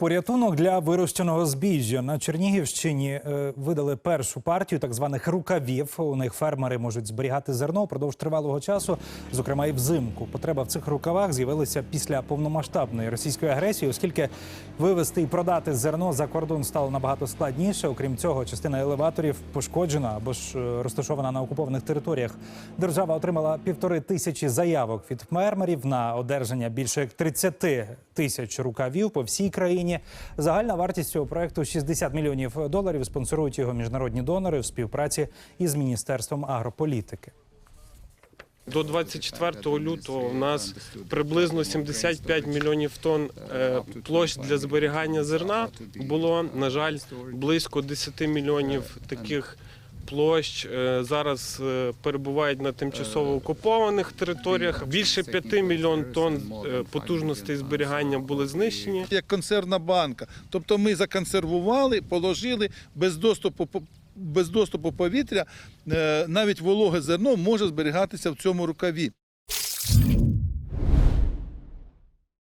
Порятунок для вирощеного збіжжя на Чернігівщині е, видали першу партію так званих рукавів. У них фермери можуть зберігати зерно впродовж тривалого часу, зокрема і взимку. Потреба в цих рукавах з'явилася після повномасштабної російської агресії, оскільки вивезти і продати зерно за кордон стало набагато складніше. Окрім цього, частина елеваторів пошкоджена або ж е, розташована на окупованих територіях. Держава отримала півтори тисячі заявок від фермерів на одержання більше як 30 тисяч рукавів по всій країні. Загальна вартість цього проекту 60 мільйонів доларів. Спонсорують його міжнародні донори в співпраці із міністерством агрополітики. До 24 лютого у нас приблизно 75 мільйонів тонн е, площ для зберігання зерна було. На жаль, близько 10 мільйонів таких площ е, зараз е, перебувають на тимчасово окупованих територіях. Більше 5 мільйон тонн е, потужностей зберігання були знищені. як консервна банка. Тобто ми законсервували, положили без доступу без доступу повітря, е, навіть вологе зерно може зберігатися в цьому рукаві.